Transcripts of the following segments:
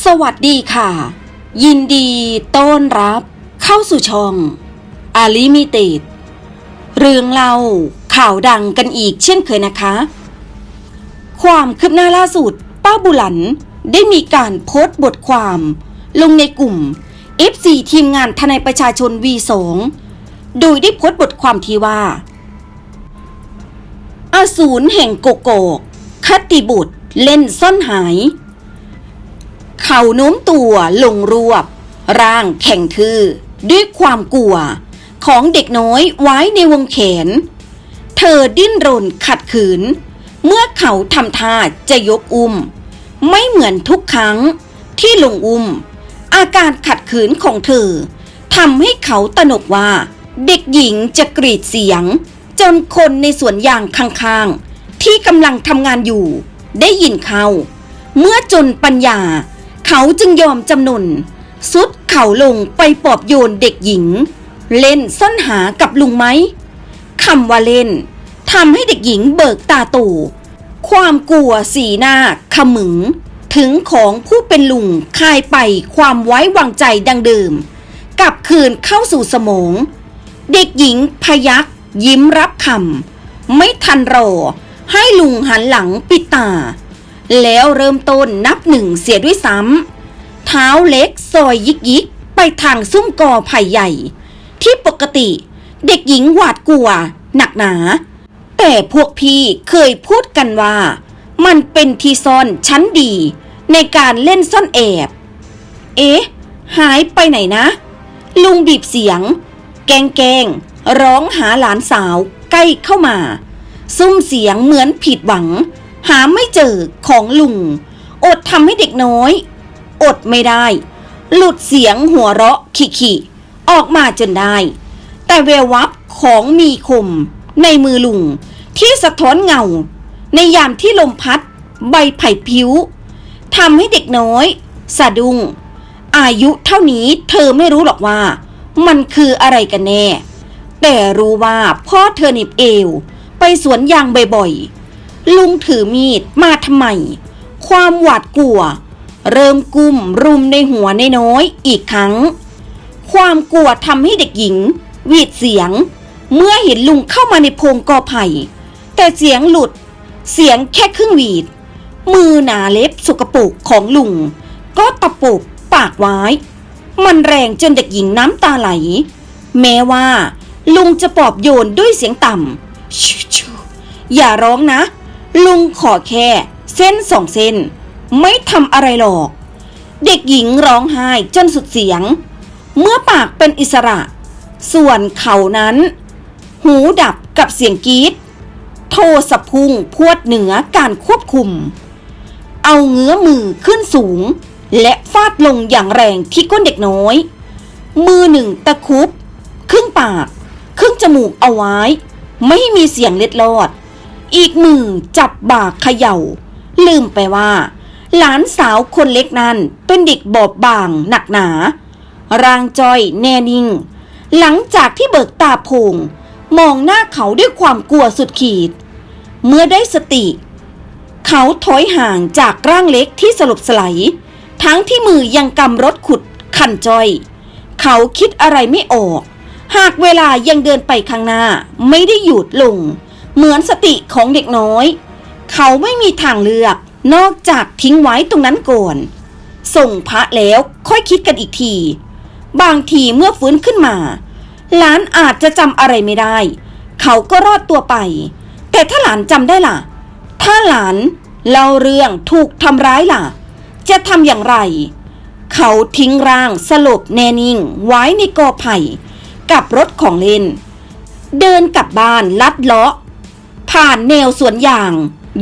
สวัสดีค่ะ ยินดีต้อนรับ เข้าสู่ช่องอาลิมิเต็ดเรื่องเล่าข่าวดังกันอีกเช่นเคยนะคะ ความคืบหน้าล่าสุด ป้าบุหลันได้มีการโพสต์บทความ ลงในกลุ่ม FC ทีมงานทนายประชาชน V2 โดยได้โพสต์บทความที่ว่า อาสูรแห่งโกโกคติบุตรเล่นซ่อนหาย เข่าโน้มตัวลงรวบ ร่างแข็งทื่อด้วยความกลัว ของเด็กน้อยไว้ในวงแขน เธอดิ้นรนขัดขืน เมื่อเขาทำท่าจะยกอุ้ม ไม่เหมือนทุกครั้งที่ลงอุ้ม อาการขัดขืนของเธอทำให้เขาตระหนกว่า เด็กหญิงจะกรีดเสียง จนคนในสวนยางข้างๆ ที่กำลังทำงานอยู่ ได้ยินเขา เมื่อจนปัญญา เขาจึงยอมจำนนสุดเข่าลงไปปอบโยนเด็กหญิง เล่นซ่อนหากับลุงไหมคำว่าเล่นทำให้เด็กหญิงเบิกตาโตความกลัวสีหน้าขมึง ถึงของผู้เป็นลุงคายไปความไว้วางใจดังเดิม กลับคืนเข้าสู่สมอง เด็กหญิงพยักยิ้มรับคำไม่ทันรอ ให้ลุงหันหลังปิดตา แล้วเริ่มต้นนับหนึ่งเสียด้วยซ้ำเท้าเล็กซอยยิกยิกไปทางซุ้มกอไผ่ใหญ่ ที่ปกติเด็กหญิงหวาดกลัว หนักหนา แต่พวกพี่เคยพูดกันว่า มันเป็นที่ซ่อนชั้นดี ในการเล่นซ่อนแอบ เอ๊ะ หายไปไหนนะ ลุงบีบเสียง แกงแกงร้องหาหลานสาวใกล้เข้ามา ซุ้มเสียงเหมือนผิดหวัง หาไม่เจอของลุง อดทำให้เด็กน้อย อดไม่ได้ หลุดเสียงหัวเราะขิๆออกมาจนได้ แต่แวววับของมีคม ในมือลุง ที่สะท้อนเงา ในยามที่ลมพัด ใบไผ่ผิวทำให้เด็กน้อย สะดุ้งอายุเท่านี้เธอไม่รู้หรอกว่า มันคืออะไรกันแน่ แต่รู้ว่าพ่อเธอหนิบเอว ไปสวนยางบ่อยๆ ลุงถือมีดมาทำไม ความหวาดกลัว เริ่มกุมรุมในหัวในน้อยอีกครั้ง ความกลัวทำให้เด็กหญิงหวีดเสียง เมื่อเห็นลุงเข้ามาในโพรงกอไผ่ แต่เสียงหลุด เสียงแค่ครึ่งหวีด มือหนาเล็บสกปรกของลุง ก็ตะปุบปากไว้ มันแรงจนเด็กหญิงน้ำตาไหล แม้ว่า ลุงจะปอบโยนด้วยเสียงต่ำชูชูอย่าร้องนะ ลุงขอแค่ เส้นสองเส้น ไม่ทำอะไรหรอก เด็กหญิงร้องไห้จนสุดเสียง เมื่อปากเป็นอิสระ ส่วนเขานั้น หูดับกับเสียงกรีดโทสะพุงพวดเหนือการควบคุม เอาเงื้อมือขึ้นสูง และฟาดลงอย่างแรงที่ก้นเด็กน้อย มือหนึ่งตะคุบ ครึ่งปาก ครึ่งจมูกเอาไว้ ไม่ให้มีเสียงเล็ดลอด อีกมือจับบากเขย่า ลืมไปว่า หลานสาวคนเล็กนั้นเป็นเด็กบอบบางหนักหนา ร่างจอยแน่นิ่ง หลังจากที่เบิกตาโพงมองหน้าเขาด้วยความกลัวสุดขีด เมื่อได้สติ เขาถอยห่างจากร่างเล็กที่สลบสไลด์ทั้งที่มือยังกำรถขุดคันจอย เขาคิดอะไรไม่ออก หากเวลายังเดินไปข้างหน้าไม่ได้หยุดลง เหมือนสติของเด็กน้อย เขาไม่มีทางเลือก นอกจากทิ้งไว้ตรงนั้นก่อน ส่งพระแล้วค่อยคิดกันอีกที บางทีเมื่อฟื้นขึ้นมาหลานอาจจะจำอะไรไม่ได้ เขาก็รอดตัวไป แต่ถ้าหลานจำได้ล่ะ ถ้าหลานเล่าเรื่องถูกทำร้ายล่ะ จะทำอย่างไร เขาทิ้งร่างสลบแน่นิ่ง ไว้ในกอไผ่ กับรถของเล่น เดินกลับบ้านลัดเลาะ ผ่านแนวสวนยาง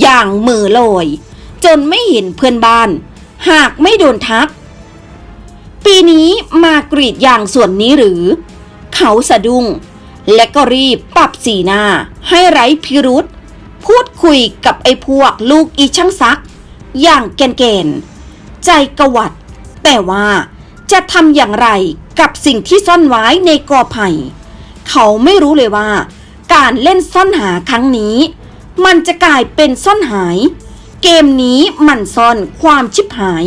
อย่างมือลอยจนไม่เห็นเพื่อนบ้าน หากไม่โดนทัก ปีนี้มากรีดยางส่วนนี้หรือ เขาสะดุ้ง และก็รีบปรับสีหน้า ให้ไร้พิรุษพูดคุยกับไอ้พวกลูกอีช่างซัก อย่างแกนๆ ใจกระวัด แต่ว่าจะทำอย่างไรกับสิ่งที่ซ่อนไว้ในกอไผ่เขาไม่รู้เลยว่า การเล่นซ่อนหาครั้งนี้ มันจะกลายเป็นซ่อนหาย เกมนี้มันซ่อนความชิบหาย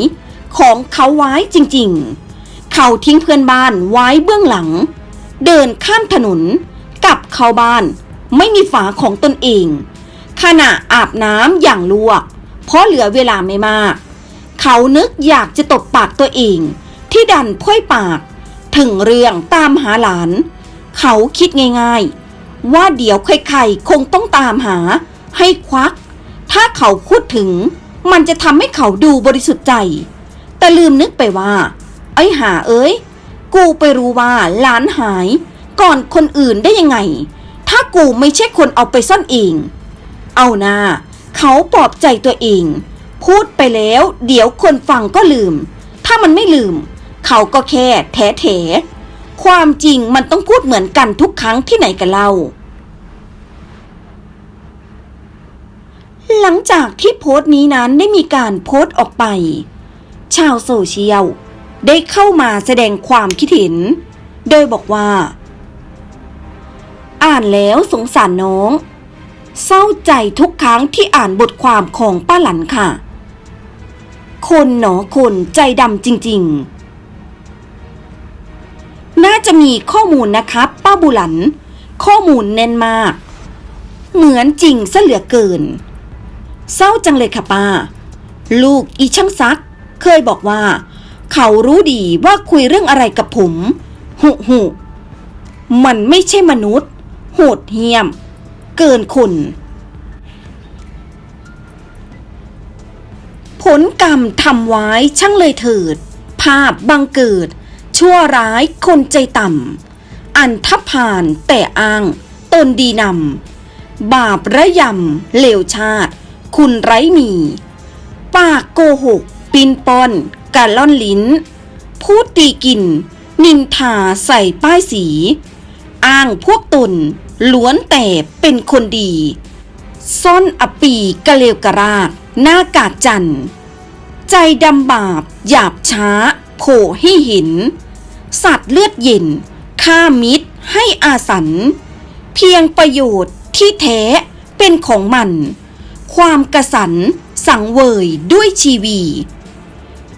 ของเขาไว้จริงๆ เขาทิ้งเพื่อนบ้านไว้เบื้องหลัง เดินข้ามถนนกลับเข้าบ้าน ไม่มีฝาของตนเอง ขณะอาบน้ำอย่างลวก เพราะเหลือเวลาไม่มาก เขานึกอยากจะตบปากตัวเอง ที่ดันพ้อยปาก ถึงเรื่องตามหาหลาน เขาคิดง่ายๆ ว่าเดี๋ยวใครๆคงต้องตามหา ให้ควัก ถ้าเขาพูดถึง มันจะทำให้เขาดูบริสุทธิ์ใจ แต่ลืมนึกไปว่า ไอ้หาเอ้ย กูไปรู้ว่าหลานหาย ก่อนคนอื่นได้ยังไง ถ้ากูไม่ใช่คนเอาไปซ่อนเอง เอานาเขาปลอบใจตัวเอง พูดไปแล้ว เดี๋ยวคนฟังก็ลืม ถ้ามันไม่ลืม เขาก็แค่แถแถ ความจริงมันต้องพูดเหมือนกันทุกครั้งที่ไหนกันเล่า หลังจากที่โพสต์นี้นั้นได้มีการโพสต์ออกไป ชาวโซเชียลได้เข้ามาแสดงความคิดเห็น โดยบอกว่า อ่านแล้วสงสารน้อง เศร้าใจทุกครั้งที่อ่านบทความของป้าหลันค่ะ คนหนอคนใจดำจริง ๆ น่าจะมีข้อมูลนะครับป้าบุหลัน ข้อมูลแน่นมาก เหมือนจริงซะเหลือเกิน เศร้าจังเลยค่ะป้า ลูกอีช่างซัก เคยบอกว่า เขารู้ดีว่าคุยเรื่องอะไรกับผม หุหุมันไม่ใช่มนุษย์ โหดเหี้ยม เกินคน ผลกรรมทำไว้ช่างเลยเถิด ภาพบังเกิด ชั่วร้ายคนใจต่ำ อันทับผ่านแต่อ้าง ตนดีนำ บาประยำเลวชาติ คุณไร้มี ปากโกหก ปินปอนกาล่อนลิ้น พูดตีกิน นินทาใส่ป้ายสี อ้างพวกตน ล้วนแต่เป็นคนดี ซ่อนอปีกะเลวกระรากหน้ากากจันทร์ใจดำบาป หยาบช้า โผให้เห็น สัตว์เลือดเย็นฆ่ามิตรให้อาสัน เพียงประโยชน์ที่แท้เป็นของมัน ความกระสันสังเวยด้วยชีวี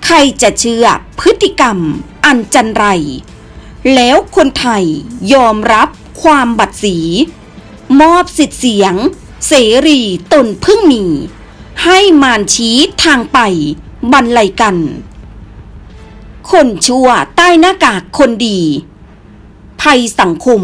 ใครจะเชื่อพฤติกรรมอันจันไร แล้วคนไทยยอมรับความบัดสี มอบสิทธิเสียง เสรีตนเพิ่งมี ให้มานชี้ทางไปบรรลัยกัน คนชั่วใต้หน้ากากคนดี ภัยสังคม